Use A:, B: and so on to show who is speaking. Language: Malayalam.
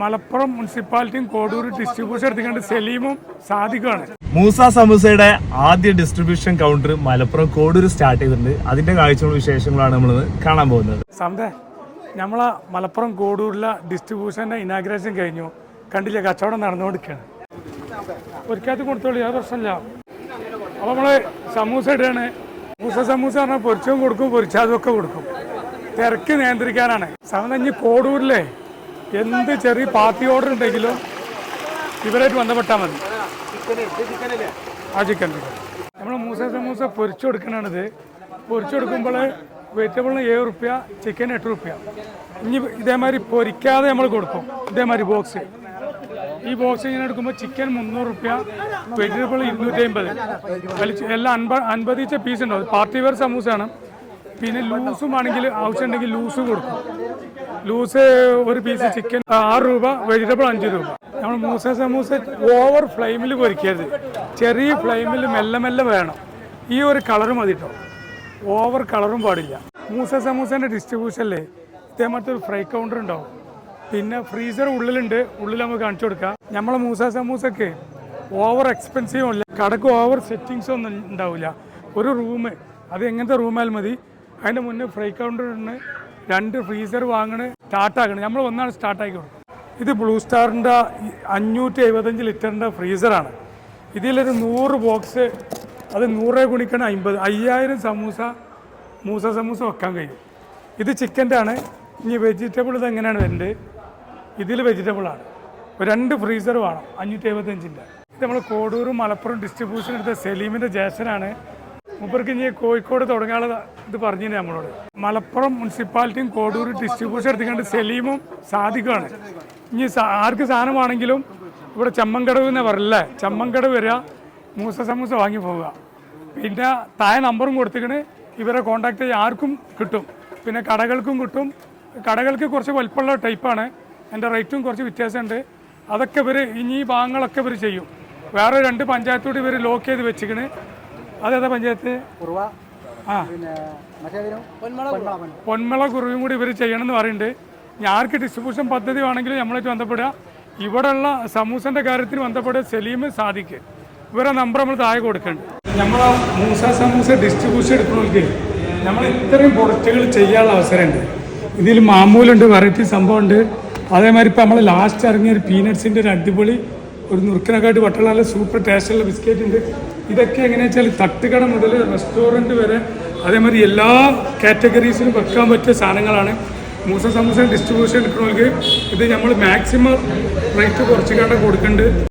A: മലപ്പുറം മുനിസിപ്പാലിറ്റിയും കോടൂർ ഡിസ്ട്രിബ്യൂഷൻ എടുത്തുകൊണ്ട് സലീമും സാധിക്കുകയാണ്
B: മൂസ സമൂസയുടെ ആദ്യ distribution counter Malappuram Kodur start ചെയ്തിട്ടുണ്ട്. അതിന്റെ കാഴ്ചകളും വിശേഷങ്ങളാണ് നമ്മൾ കാണാൻ പോകുന്നത്.
A: സമതെ നമ്മളെ മലപ്പുറം കോടൂരിലെ ഡിസ്ട്രിബ്യൂഷന്റെ ഇനാഗ്രേഷൻ കഴിഞ്ഞു. കണ്ടില്ല കച്ചവടം നടന്നുകൊണ്ടിരിക്കുകയാണ്. ഒരിക്കലും കൊടുത്തോളൂ യാതൊരു പ്രശ്നമില്ല അപ്പോൾ നമ്മൾ സമൂസ ഇടുകയാണ്. മൂസ സമൂസ പറഞ്ഞാൽ പൊരിച്ചതും കൊടുക്കും പൊരിച്ചാതും ഒക്കെ കൊടുക്കും. തിരക്ക് നിയന്ത്രിക്കാനാണ്. സാധാരണ കോടൂരിലെ എന്ത് ചെറിയ പാർട്ടി ഓർഡർ ഉണ്ടെങ്കിലും ഇവരായിട്ട് ബന്ധപ്പെട്ടാൽ മതി. ആ ചിക്കൻ നമ്മൾ മൂസ സമൂസ പൊരിച്ചു കൊടുക്കണത് പൊരിച്ചു കൊടുക്കുമ്പോൾ വെജിറ്റബിളിന് ഏഴ് റുപ്യ ചിക്കൻ എട്ട് റുപ്യ ഇനി ഇതേമാതിരി പൊരിക്കാതെ നമ്മൾ കൊടുക്കും. ഇതേമാതിരി ബോക്സ് ഈ ബോക്സ് ഇങ്ങനെ എടുക്കുമ്പോൾ ചിക്കൻ മുന്നൂറ് റുപ്യ വെജിറ്റബിൾ ഇരുന്നൂറ്റി അമ്പത് എല്ലാം അൻപ അൻപതിച്ച പീസ് ഉണ്ടാവും. പാർട്ടി വെയർ സമൂസയാണ്. പിന്നെ ലൂസും ആണെങ്കിൽ ആവശ്യമുണ്ടെങ്കിൽ ലൂസ് കൊടുക്കും. ലൂസ് ഒരു പീസ് ചിക്കൻ ആറ് രൂപ വെജിറ്റബിൾ അഞ്ച് രൂപ. നമ്മൾ മൂസ സമൂസ ഓവർ ഫ്ലെയിമിൽ പൊരിക്കരുത്. ചെറിയ ഫ്ലെയിമിൽ മെല്ലെ മെല്ലെ വേണം. ഈ ഒരു കളർ മതി കേട്ടോ ഓവർ കളറും പാടില്ല. മൂസ സമൂസേന്റെ ഡിസ്ട്രിബ്യൂഷനിലെ ഇതേമാതിരത്തെ ഒരു ഫ്രൈ കൗണ്ടർ ഉണ്ടാവും. പിന്നെ ഫ്രീസർ ഉള്ളിലുണ്ട്. ഉള്ളിൽ നമുക്ക് കാണിച്ചു കൊടുക്കാം. നമ്മളെ മൂസ സമൂസക്ക് ഓവർ എക്സ്പെൻസീവ് അല്ല കടക്ക് ഓവർ സെറ്റിങ്സ് ഒന്നും ഉണ്ടാവില്ല ഒരു റൂം അത് എങ്ങനത്തെ റൂമായാലും മതി. അതിന്റെ മുന്നേ ഫ്രൈ കൗണ്ടറിന് രണ്ട് ഫ്രീസർ വാങ്ങണ് സ്റ്റാർട്ടാക്കണം നമ്മൾ ഒന്നാണ് സ്റ്റാർട്ടാക്കി കൊടുക്കും ഇത് ബ്ലൂ സ്റ്റാറിന്റെ അഞ്ഞൂറ്റി എഴുപത്തഞ്ച് ലിറ്ററിന്റെ ഫ്രീസറാണ് ഇതിലൊരു നൂറ് ബോക്സ് അത് നൂറ് ഗുണിക്കണം അമ്പത് അയ്യായിരം സമൂസ മൂസ സമൂസ വെക്കാൻ കഴിയും. ഇത് ചിക്കന്റെ ആണ്. ഇനി വെജിറ്റബിൾ ഇത് എങ്ങനെയാണ് വരുന്നത് ഇതിൽ വെജിറ്റബിളാണ് രണ്ട് ഫ്രീസർ വേണം അഞ്ഞൂറ്റി എഴുപത്തഞ്ചിന്റെ ഇത് നമ്മൾ കോടൂർ മലപ്പുറം ഡിസ്ട്രിബ്യൂഷൻ എടുത്ത സലീമിന്റെ ജേഷനാണ് മൂപ്പർക്ക് ഇനി കോഴിക്കോട് തുടങ്ങാനുള്ള ഇത് പറഞ്ഞു നമ്മളോട്. മലപ്പുറം മുനിസിപ്പാലിറ്റിയും കോടൂർ ഡിസ്ട്രിബ്യൂഷൻ എടുത്തുകൊണ്ട് സലീമും സാധിക്കുകയാണ് ഇനി ആർക്ക് സാധനമാണെങ്കിലും ഇവിടെ ചമ്മൻകടവ് എന്ന് പറയില്ലേ ചമ്മൻകടവ് വരിക മൂസ സമൂസ വാങ്ങി പോവുക. പിന്നെ താഴെ നമ്പറും കൊടുത്തിക്കണ് ഇവരെ കോൺടാക്ട് ചെയ്യാൻ ആർക്കും കിട്ടും. പിന്നെ കടകൾക്കും കിട്ടും. കടകൾക്ക് കുറച്ച് വലിപ്പമുള്ള ടൈപ്പാണ് എന്റെ റേറ്റും കുറച്ച് വ്യത്യാസമുണ്ട്. അതൊക്കെ ഇവർ ഇനി ഭാഗങ്ങളൊക്കെ ഇവർ ചെയ്യും. വേറെ രണ്ട് പഞ്ചായത്തോട് ഇവർ ലോക്ക് ചെയ്ത് വെച്ചിക്കണ്. അതേതാ പഞ്ചായത്ത്?
C: കുറുവ.
A: ആ.
C: പിന്നെ മറ്റേതിനും പൊന്മള
A: കുറവും. കൂടി ഇവർ ചെയ്യണമെന്ന് പറയുന്നുണ്ട്. ആർക്ക് ഡിസ്ട്രിബ്യൂഷൻ പദ്ധതി വേണമെങ്കിലും നമ്മളായിട്ട് ബന്ധപ്പെടുക. ഇവിടെയുള്ള സമൂസന്റെ കാര്യത്തിന് ബന്ധപ്പെടുക സലീം സാദിക്ക് ഇവരെ നമ്പർ നമ്മൾ താഴെ കൊടുക്കുന്നുണ്ട്. നമ്മൾ മൂസ സമൂസ ഡിസ്ട്രിബ്യൂഷൻ എടുക്കണമെങ്കിൽ നമ്മൾ ഇത്രയും പ്രൊഡക്റ്റുകൾ ചെയ്യാനുള്ള അവസരമുണ്ട്. ഇതിൽ മാമൂലുണ്ട് വെറൈറ്റി സംഭവമുണ്ട്. അതേമാതിരി ഇപ്പോൾ നമ്മൾ ലാസ്റ്റ് ഇറങ്ങിയ ഒരു പീനട്സിന്റെ ഒരു അടിപൊളി ഒരു നുറുക്കിനെക്കാട്ടി നല്ല സൂപ്പർ ടേസ്റ്റുള്ള ബിസ്ക്കറ്റ് ഉണ്ട്. ഇതൊക്കെ എങ്ങനെയാ തട്ടുകട മുതൽ റെസ്റ്റോറന്റ് വരെ അതേമാതിരി എല്ലാ കാറ്റഗറീസിലും വെക്കാൻ പറ്റിയ സാധനങ്ങളാണ്. മൂസ സമൂസ ഡിസ്ട്രിബ്യൂഷൻ എടുക്കണമെങ്കിൽ ഇത് നമ്മൾ മാക്സിമം റേറ്റ് കുറച്ച് കണ്ട കൊടുക്കുന്നുണ്ട്